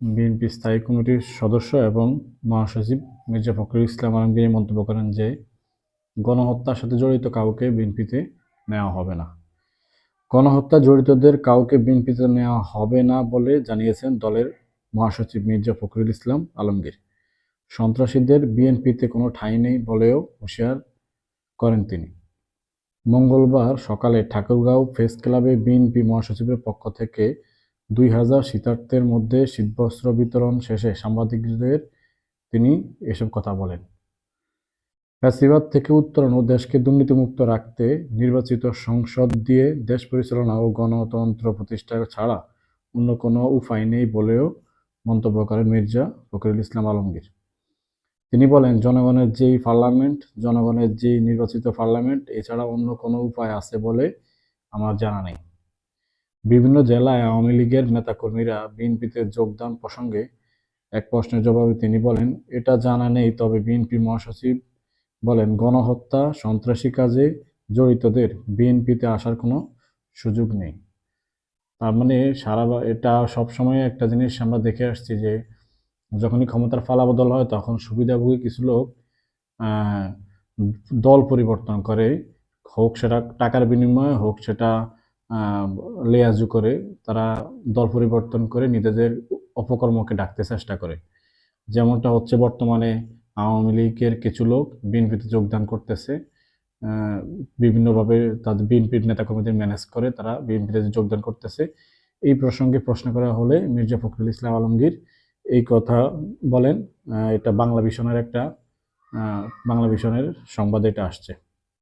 BNP স্থায়ী কমিটির সদস্য এবং মহাসচিব মির্জা ফখরুল ইসলাম আলমগীর মন্তব্য করেন যে, গণহত্যার সাথে জড়িত কাউকে বিএনপিতে নেওয়া হবে না। গণহত্যা জড়িতদের কাউকে বিএনপিতে নেওয়া হবে না বলে জানিয়েছেন দলের মহাসচিব মির্জা ফখরুল ইসলাম আলমগীর। সন্ত্রাসীদের বিএনপিতে কোনো ঠাঁই নেই বলেও হুঁশিয়ার করেন তিনি। মঙ্গলবার সকালে ঠাকুরগাঁও প্রেস ক্লাবে বিএনপি মহাসচিবের পক্ষ থেকে দুই হাজার শীতার্থের মধ্যে শীতবস্ত্র বিতরণ শেষে সাংবাদিকদের তিনি এসব কথা বলেন। ফ্যাসিবাদ থেকে উত্তরণ ও দেশকে দুর্নীতিমুক্ত রাখতে নির্বাচিত সংসদ দিয়ে দেশ পরিচালনা ও গণতন্ত্র প্রতিষ্ঠা ছাড়া অন্য কোনো উপায় নেই বলেও মন্তব্য করেন মির্জা ফখরুল ইসলাম আলমগীর। তিনি বলেন, জনগণের যেই পার্লামেন্ট, জনগণের যেই নির্বাচিত পার্লামেন্ট, এছাড়া অন্য কোনো উপায় আছে বলে আমার জানা নেই। বিভিন্ন জেলায় আওয়ামী লীগের নেতাকর্মীরা বিএনপিতে যোগদান প্রসঙ্গে এক প্রশ্নের জবাবে তিনি বলেন, এটা জানা নেই, তবে বিএনপি মহাসচিব বলেন, গণহত্যা, সন্ত্রাসী কাজে জড়িতদের বিএনপিতে আসার কোনো সুযোগ নেই। তার মানে সারা এটা সবসময় একটা জিনিস আমরা দেখে আসছি যে, যখনই ক্ষমতার ফালাবদল হয়, তখন সুবিধাভোগী কিছু লোক দল পরিবর্তন করে। হোক সেটা টাকার বিনিময়ে, হোক সেটা লেয়াজু করে তারা দল পরিবর্তন করে নিজেদের অপকর্মকে ডাকতে চেষ্টা করে। যেমনটা হচ্ছে বর্তমানে আওয়ামী লীগের কিছু লোক বিএনপিতে যোগদান করতেছে। বিভিন্নভাবে তাদের বিএনপির নেতাকর্মীদের ম্যানেজ করে তারা বিএনপিতে যোগদান করতেছে। এই প্রসঙ্গে প্রশ্ন করা হলে মির্জা ফখরুল ইসলাম আলমগীর এই কথা বলেন। এটা বাংলা ভিশনের একটা বাংলা ভিশনের সংবাদ এটা আসছে।